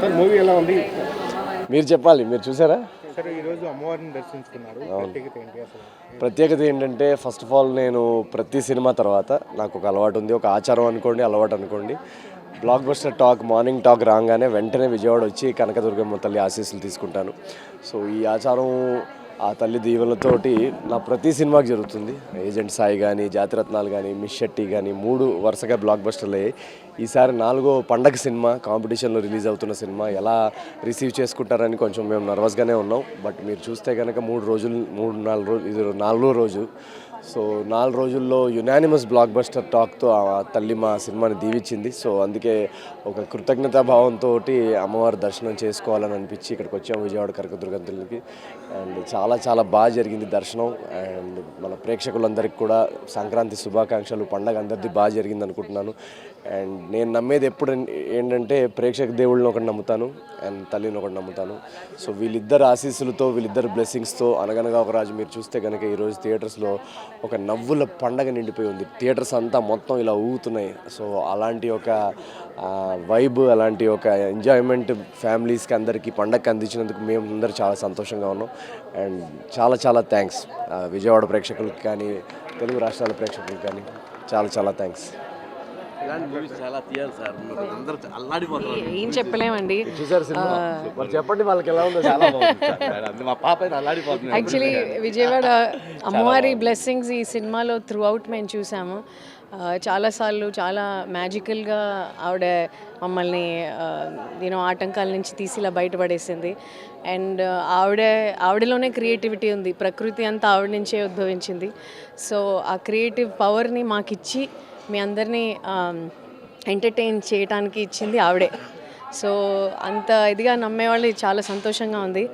Sir movie ఎలా ఉంది? మీరు చెప్పాలి మీరు చూసారా? ప్రత్యేకత ఏంటంటే ఫస్ట్ ఆఫ్ ఆల్ నేను ప్రతి సినిమా తర్వాత నాకు ఒక అలవాటు ఉంది ఒక ఆచారం అనుకోండి అలవాటు అనుకోండి. Blockbuster talk morning talk రాగానే వెంటనే విజయవాడ వచ్చి కనకదుర్గమ్మ తల్లి ఆశీస్సులు తీసుకుంటాను. సో ఈ ఆచారం ఆ తల్లి దీవెనలతోటి నా ప్రతి సినిమాకి జరుగుతుంది. ఏజెంట్ సాయి కానీ జాతిరత్నాలు కానీ మిస్ షెట్టి కానీ మూడు వరుసగా బ్లాక్ బస్టర్లు అయ్యాయి ఈసారి నాలుగో పండగ సినిమా కాంపిటీషన్లో రిలీజ్ అవుతున్న సినిమా. ఎలా రిసీవ్ చేసుకుంటారని కొంచెం మేము నర్వస్గానే ఉన్నాం. బట్ మీరు చూస్తే కనుక మూడు రోజులు మూడు నాలుగు రోజులు ఇది నాలుగో రోజు. సో నాలుగు రోజుల్లో యునానిమస్ బ్లాక్ బస్టర్ టాక్తో ఆ తల్లి మా సినిమాని దీవించింది. సో అందుకే ఒక కృతజ్ఞతా భావంతో అమ్మవారి దర్శనం చేసుకోవాలని అనిపించి ఇక్కడికి వచ్చాము విజయవాడ కనకదుర్గ తల్లికి అండ్ చాలా చాలా బాగా జరిగింది దర్శనం. అండ్ మన ప్రేక్షకులందరికీ కూడా సంక్రాంతి శుభాకాంక్షలు పండగ అందరిది బాగా జరిగింది అనుకుంటున్నాను అండ్ నేను నమ్మేది ఎప్పుడు ఏంటంటే ప్రేక్షక దేవుళ్ళని ఒకటి నమ్ముతాను అండ్ తల్లిని ఒకటి నమ్ముతాను. సో వీళ్ళిద్దరు ఆశీస్సులతో వీళ్ళిద్దరు బ్లెస్సింగ్స్తో అనగనగా ఒక రాజు మీరు చూస్తే కనుక ఈరోజు థియేటర్స్లో ఒక నవ్వుల పండగ నిండిపోయి ఉంది. థియేటర్స్ అంతా మొత్తం ఇలా ఊగుతున్నాయి. సో అలాంటి ఒక వైబ్ అలాంటి ఒక ఎంజాయ్మెంట్ ఫ్యామిలీస్కి అందరికీ పండగకి అందించినందుకు మేము అందరూ చాలా సంతోషంగా ఉన్నాం. అండ్ చాలా చాలా థ్యాంక్స్ విజయవాడ ప్రేక్షకులకి కానీ తెలుగు రాష్ట్రాల ప్రేక్షకులకి కానీ చాలా చాలా థ్యాంక్స్ ఇలాంటి మూవీస్ చాలా తీయాలి సార్. అందరూ అల్లాడిపోతున్నారు. ఏం చెప్పలేమండి. చూసారు సినిమా. మరి చెప్పండి వాళ్ళకి ఎలా ఉందో చాలా బాగుంది. సార్ అది మా పాప అల్లాడిపోతుంది. యాక్చువల్లీ విజయవాడ అమ్మవారి బ్లెస్సింగ్స్ ఈ సినిమాలో త్రూ అవుట్ మేము చూసాము. చాలాసార్లు చాలా మ్యాజికల్గా ఆవిడ మమ్మల్ని నేను ఆటంకాల నుంచి తీసి ఇలా బయటపడేసింది అండ్ ఆవిడ ఆవిడలోనే క్రియేటివిటీ ఉంది. ప్రకృతి అంతా ఆవిడ నుంచే ఉద్భవించింది. సో ఆ క్రియేటివ్ పవర్ని మాకిచ్చి మీ అందరినీ ఎంటర్టైన్ చేయడానికి ఇచ్చింది ఆవిడే. సో అంత ఇదిగా నమ్మేవాళ్ళు చాలా సంతోషంగా ఉంది.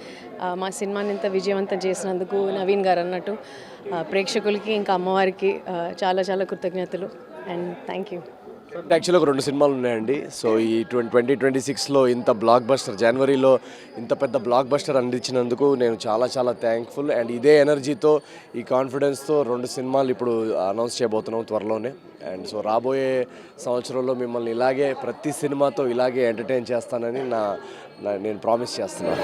మా సినిమాని ఇంత విజయవంతం చేసినందుకు నవీన్ గారు అన్నట్టు. ప్రేక్షకులకి ఇంకా అమ్మవారికి చాలా చాలా కృతజ్ఞతలు. And thank you. యాక్చువల్గా ఒక రెండు సినిమాలు ఉన్నాయండి. సో ఈ ట్వంటీ ట్వంటీ ట్వంటీ సిక్స్లో ఇంత బ్లాక్ బస్టర్ జనవరిలో ఇంత పెద్ద బ్లాక్ బస్టర్ అందించినందుకు నేను చాలా చాలా థ్యాంక్ఫుల్ అండ్ ఇదే ఎనర్జీతో ఈ కాన్ఫిడెన్స్తో రెండు సినిమాలు ఇప్పుడు అనౌన్స్ చేయబోతున్నాం త్వరలోనే. అండ్ సో రాబోయే సంవత్సరంలో మిమ్మల్ని ఇలాగే ప్రతి సినిమాతో ఇలాగే ఎంటర్టైన్ చేస్తానని నా- నేను ప్రామిస్ చేస్తున్నాను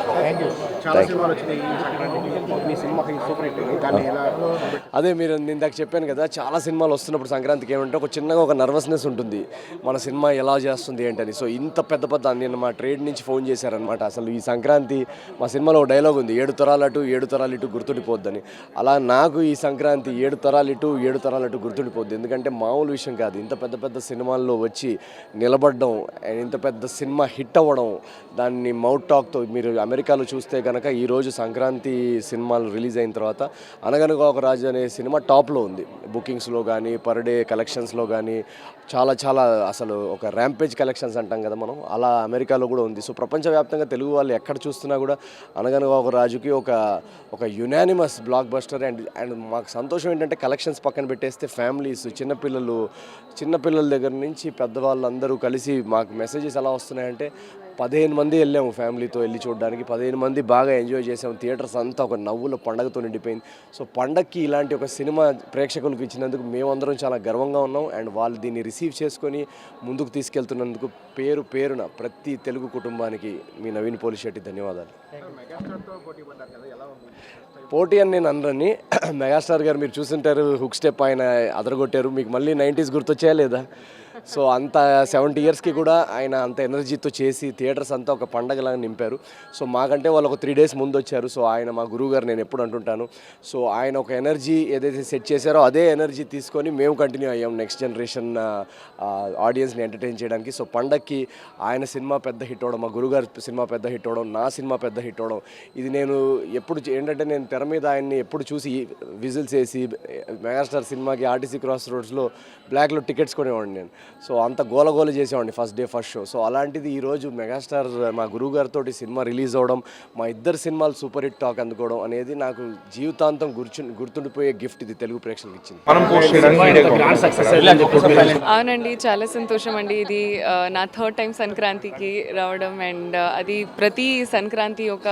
అదే మీరు నేను ఇందాక చెప్పాను కదా చాలా సినిమాలు వస్తున్నప్పుడు సంక్రాంతికి ఏమంటే ఒక చిన్నగా ఒక నర్వస్నెస్ ఉంటుంది. మన సినిమా ఎలా చేస్తుంది ఏంటని. సో ఇంత పెద్ద పెద్ద నేను మా ట్రేడ్ నుంచి ఫోన్ చేశారనమాట అసలు ఈ సంక్రాంతి మా సినిమాలో ఒక డైలాగ్ ఉంది. ఏడు తరాలు అటు ఏడు తరాలు ఇటు గుర్తుండిపోద్దని. అలా నాకు ఈ సంక్రాంతి ఏడు తరాలు ఇటు ఏడు తరాలు అటు గుర్తుండిపోద్ది. ఎందుకంటే మామూలు విషయం కాదు. ఇంత పెద్ద పెద్ద సినిమాల్లో వచ్చి నిలబడడం ఇంత పెద్ద సినిమా హిట్ అవ్వడం దాన్ని మౌట్ టాక్తో మీరు అమెరికాలో చూస్తే కనుక ఈరోజు సంక్రాంతి సినిమాలు రిలీజ్ అయిన తర్వాత అనగనగా ఒక రాజు అనే సినిమా టాప్లో ఉంది. బుకింగ్స్లో కానీ పర్ డే కలెక్షన్స్లో కానీ చాలా చాలా అసలు ఒక ర్యాంపేజ్ కలెక్షన్స్ అంటాం కదా మనం. అలా అమెరికాలో కూడా ఉంది. సో ప్రపంచవ్యాప్తంగా తెలుగు వాళ్ళు ఎక్కడ చూస్తున్నా కూడా అనగనగా ఒక రాజుకి ఒక ఒక unanimous blockbuster and and మాకు సంతోషం ఏంటంటే కలెక్షన్స్ పక్కన పెట్టేస్తే ఫ్యామిలీస్ చిన్నపిల్లలు చిన్నపిల్లల దగ్గర నుంచి పెద్దవాళ్ళందరూ కలిసి మాకు మెసేజెస్ ఎలా వస్తున్నాయంటే పదిహేను మంది వెళ్ళాము ఫ్యామిలీతో వెళ్ళి చూడడానికి. పదిహేను మంది బాగా ఎంజాయ్ చేసాము. థియేటర్స్ అంతా ఒక నవ్వుల పండగతో నిండిపోయింది. సో పండగకి ఇలాంటి ఒక సినిమా ప్రేక్షకులకు ఇచ్చినందుకు మేమందరం చాలా గర్వంగా ఉన్నాం. అండ్ వాళ్ళు దీన్ని రిసీవ్ చేసుకొని ముందుకు తీసుకెళ్తున్నందుకు పేరు పేరున ప్రతి తెలుగు కుటుంబానికి మీ నవీన్ పోలిశెట్టి ధన్యవాదాలు. పోటీ అని నేను అనరని. మెగాస్టార్ గారు మీరు చూసుంటారు హుక్ స్టెప్ ఆయన అదరగొట్టారు. మీకు మళ్ళీ నైంటీస్ గుర్తొచ్చాయా లేదా? సో అంత సెవెంటీ ఇయర్స్కి కూడా ఆయన అంత ఎనర్జీతో చేసి థియేటర్స్ అంతా ఒక పండగలాగా నింపారు. సో మాకంటే వాళ్ళు ఒక త్రీ డేస్ ముందు వచ్చారు. సో ఆయన మా గురువు గారు నేను ఎప్పుడు అంటుంటాను. సో ఆయన ఒక ఎనర్జీ ఏదైతే సెట్ చేశారో అదే ఎనర్జీ తీసుకొని మేము కంటిన్యూ అయ్యాం నెక్స్ట్ జనరేషన్ ఆడియన్స్ని ఎంటర్టైన్ చేయడానికి. సో పండక్కి ఆయన సినిమా పెద్ద హిట్ అవడం మా గురుగారు సినిమా పెద్ద హిట్ అవడం నా సినిమా పెద్ద హిట్ అవడం ఇది నేను ఎప్పుడు చే- ఏంటంటే నేను తెర మీద ఆయన్ని ఎప్పుడు చూసి విజిల్స్ వేసి మెగాస్టార్ సినిమాకి ఆర్టీసీ క్రాస్ రోడ్స్లో బ్లాక్లో టికెట్స్ కొనేవాడిని నేను. సో అంత గోలగోల చేసేవాడిని first day first show. So అలాంటిది ఈరోజు మెగాస్టార్ మా గురువు గారితో సినిమా రిలీజ్ అవ్వడం మా ఇద్దరు సినిమాలు సూపర్ హిట్ టాక్ అందుకోవడం అనేది నాకు జీవితాంతం గుర్చు గుర్తుండిపోయే గిఫ్ట్ ఇది తెలుగు ప్రేక్షకులకు ఇచ్చింది. మనం పోస్ట్ చేయడానికి అవునండి చాలా సంతోషం అండి. ఇది నా థర్డ్ టైం సంక్రాంతికి రావడం అండ్ అది ప్రతి సంక్రాంతి ఒక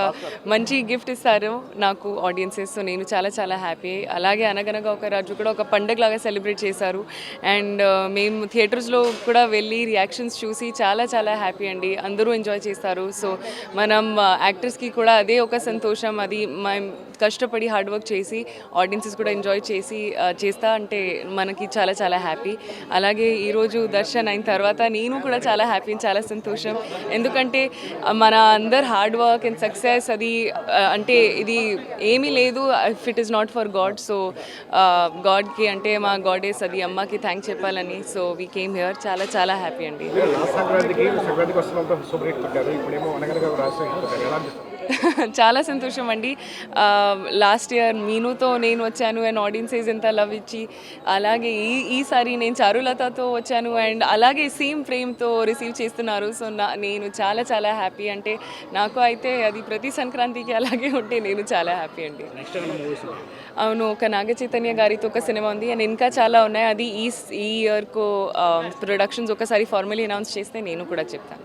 మంచి గిఫ్ట్ ఇస్తారు నాకు ఆడియన్సెస్ సో నేను చాలా చాలా హ్యాపీ అలాగే అనగనగా ఒక రాజు కూడా ఒక పండగలాగా సెలబ్రేట్ చేశారు. అండ్ మేము థియేటర్స్ థియేటర్స్లో కూడా వెళ్ళి రియాక్షన్స్ చూసి చాలా చాలా హ్యాపీ అండి. అందరూ ఎంజాయ్ చేస్తారు. సో మనం uh, యాక్టర్స్కి కూడా అదే ఒక సంతోషం. అది మై కష్టపడి హార్డ్ వర్క్ చేసి ఆడియన్సెస్ కూడా ఎంజాయ్ చేసి చేస్తా అంటే మనకి చాలా చాలా హ్యాపీ అలాగే ఈరోజు దర్శన్ అయిన తర్వాత నేను కూడా చాలా హ్యాపీ చాలా సంతోషం. ఎందుకంటే మన అందరు హార్డ్ వర్క్ అండ్ సక్సెస్ అది అంటే ఇది ఏమీ లేదు if it is not for god so గాడ్కి అంటే మా గాడేస్ అది అమ్మకి థ్యాంక్ చెప్పాలని. సో వీ కేమ్ హియర్ చాలా చాలా హ్యాపీ అండి. సంక్రాంతికి సంక్రాంతికి వస్తున్నంత సూపర్ హిట్ కొట్టారు. ఇప్పుడేమో అనగనగా రాష్ట్రం చాలా సంతోషం అండి. లాస్ట్ ఇయర్ మీనుతో నేను వచ్చాను అండ్ ఆడియన్సెస్ ఎంత లవ్ ఇచ్చి అలాగే ఈ ఈసారి నేను చారులతతో వచ్చాను అండ్ అలాగే సేమ్ ఫ్రేమ్తో రిసీవ్ చేస్తున్నారు. సో నా నేను చాలా చాలా హ్యాపీ అంటే నాకు అయితే అది ప్రతి సంక్రాంతికి అలాగే ఉంటే నేను చాలా హ్యాపీ అండి. అవును ఒక నాగ చైతన్య గారితో ఒక సినిమా ఉంది. అండ్ ఇంకా చాలా ఉన్నాయి. అది ఈ ఈ ఇయర్కు ప్రొడక్షన్స్ ఒకసారి ఫార్మలీ అనౌన్స్ చేస్తే నేను కూడా చెప్తాను.